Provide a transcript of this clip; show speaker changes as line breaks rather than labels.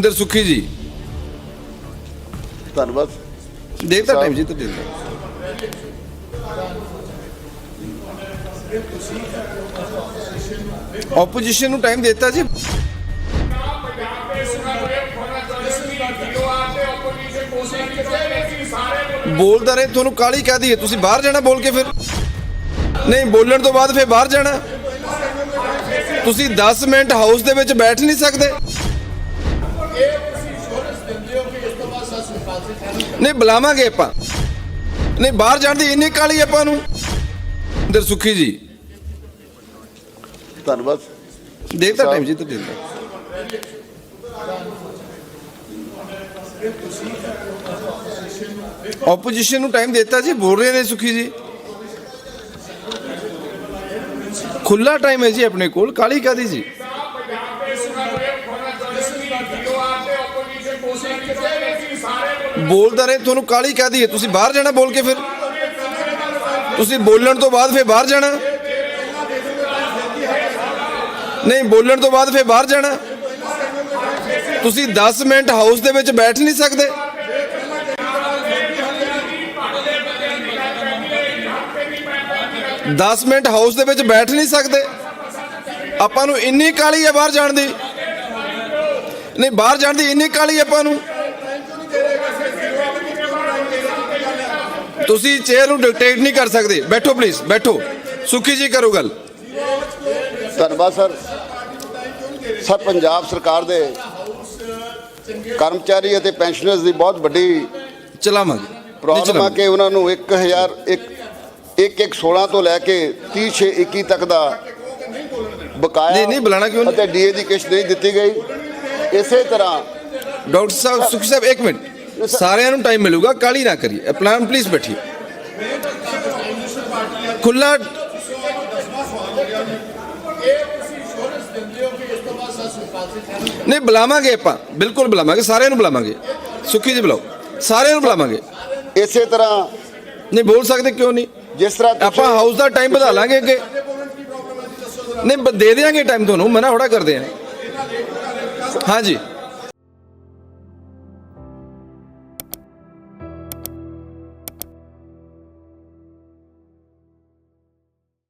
ਇੰਦਰ ਸੁਖੀ ਜੀ।
ਧੰਨਵਾਦ।
ਦੇਖਦਾ ਟਾਈਮ ਜੀ ਤਾਂ ਦੇਖਦਾ ਆਪੋਜੀਸ਼ਨ ਨੂੰ ਟਾਈਮ ਦਿੱਤਾ ਜੀ। ਬੋਲਦਾ ਰਹੇ ਤੁਹਾਨੂੰ ਕਾਲੀ ਕਹਿ ਦਈਏ। ਤੁਸੀਂ ਬਾਹਰ ਜਾਣਾ ਬੋਲ ਕੇ ਫਿਰ। ਨਹੀਂ ਬੋਲਣ ਤੋਂ ਬਾਅਦ ਫਿਰ ਬਾਹਰ ਜਾਣਾ। ਤੁਸੀਂ 10 ਮਿੰਟ ਹਾਊਸ ਦੇ ਵਿੱਚ ਬੈਠ ਨਹੀਂ ਸਕਦੇ। ਨਹੀਂ ਬੁਲਾਵਾਂਗੇ ਆਪਾਂ। ਨਹੀਂ ਬਾਹਰ ਜਾਣ ਦੀ ਇੰਨੀ ਕਾਲੀ ਆਪਾਂ ਨੂੰ। ਇੰਦਰ ਸੁਖੀ ਜੀ।
ਧੰਨਵਾਦ।
ਦੇਖਦਾ ਟਾਈਮ ਜੀ ਤਾਂ ਦੇਖਦਾ ਆਪੋਜੀਸ਼ਨ ਨੂੰ ਟਾਈਮ ਦਿੱਤਾ ਜੀ ਬੋਲ ਰਹੇ ਨੇ ਸੁਖੀ ਜੀ। ਖੁੱਲਾ ਟਾਈਮ ਹੈ ਜੀ ਆਪਣੇ ਕੋਲ ਕਾਲੀ ਕਾਦੀ ਜੀ? ਬੋਲਦਾ ਰਹੇ, ਤੁਹਾਨੂੰ ਕਾਲੀ ਕਹਿ ਦਈਏ, ਤੁਸੀਂ ਬਾਹਰ ਜਾਣਾ ਬੋਲ ਕੇ ਫਿਰ? ਤੁਸੀਂ ਬੋਲਣ ਤੋਂ ਬਾਅਦ ਫਿਰ ਬਾਹਰ ਜਾਣਾ? ਨਹੀਂ, ਬੋਲਣ ਤੋਂ ਬਾਅਦ ਫਿਰ ਬਾਹਰ ਜਾਣਾ? ਤੁਸੀਂ 10 ਮਿੰਟ ਹਾਊਸ ਦੇ ਵਿੱਚ ਬੈਠ ਨਹੀਂ ਸਕਦੇ? ਦਸ ਮਿੰਟ ਹਾਊਸ ਦੇ ਵਿੱਚ ਬੈਠ ਨਹੀਂ ਸਕਦੇ? ਆਪਾਂ ਨੂੰ ਇੰਨੀ ਕਾਲੀ ਹੈ ਬਾਹਰ ਜਾਣ ਦੀ? ਨਹੀਂ ਬਾਹਰ ਜਾਣ ਦੀ ਇੰਨੀ ਕਾਲੀ ਆਪਾਂ ਨੂੰ। ਤੁਸੀਂ ਚੇਅਰ ਨੂੰ ਡਿਕਟੇਟ ਨਹੀਂ ਕਰ ਸਕਦੇ। ਬੈਠੋ ਪਲੀਜ਼ ਬੈਠੋ। ਸੁਖੀ ਜੀ ਕਰੋ ਗੱਲ।
ਧੰਨਵਾਦ ਸਰ। ਸਰ ਪੰਜਾਬ ਸਰਕਾਰ ਦੇ ਕਰਮਚਾਰੀ ਅਤੇ ਪੈਨਸ਼ਨਰਸ ਦੀ ਬਹੁਤ ਵੱਡੀ
ਚਲਾਵਾਂਗੇ।
ਪ੍ਰੋਬਲਮ ਆ। ਕਿ ਉਹਨਾਂ ਨੂੰ 1000 ਇੱਕ ਇੱਕ ਇੱਕ 16 ਤੋਂ ਲੈ ਕੇ 30 6 21 ਤੱਕ ਦਾ ਬਕਾਇਆ
ਨਹੀਂ, ਨਹੀਂ, ਬੁਲਾਉਣਾ ਕਿਉਂ ਨਹੀਂ?
ਅਤੇ ਡੀਏ ਦੀ ਕਿਸ਼ਤ ਨਹੀਂ ਦਿੱਤੀ ਗਈ। ਇਸੇ ਤਰ੍ਹਾਂ।
ਡਾਕਟਰ ਸਾਹਿਬ ਸੁਖੀ ਸਾਹਿਬ ਇੱਕ ਮਿੰਟ। ਸਾਰਿਆਂ ਨੂੰ ਟਾਈਮ ਮਿਲੂਗਾ ਕਾਲੀ ਨਾ ਕਰੀਏ। ਪਲਾਨ ਪਲੀਜ਼ ਬੈਠੀਏ। ਖੁੱਲਾ ਨਹੀਂ ਬੁਲਾਵਾਂਗੇ ਆਪਾਂ। ਬਿਲਕੁਲ ਬੁਲਾਵਾਂਗੇ ਸਾਰਿਆਂ ਨੂੰ ਬੁਲਾਵਾਂਗੇ। ਸੁਖੀ ਜੀ ਬੁਲਾਓ। ਸਾਰਿਆਂ ਨੂੰ ਬੁਲਾਵਾਂਗੇ।
ਇਸੇ ਤਰ੍ਹਾਂ।
ਨਹੀਂ ਬੋਲ ਸਕਦੇ ਕਿਉਂ ਨਹੀਂ?
ਜਿਸ ਤਰ੍ਹਾਂ
ਆਪਾਂ ਹਾਊਸ ਦਾ ਟਾਈਮ ਵਧਾ ਲਾਂਗੇ ਅੱਗੇ। ਨਹੀਂ ਦੇ ਦੇਾਂਗੇ ਟਾਈਮ ਤੁਹਾਨੂੰ ਮਨਾ ਥੋੜਾ ਕਰਦੇ ਆ ਹਾਂਜੀ।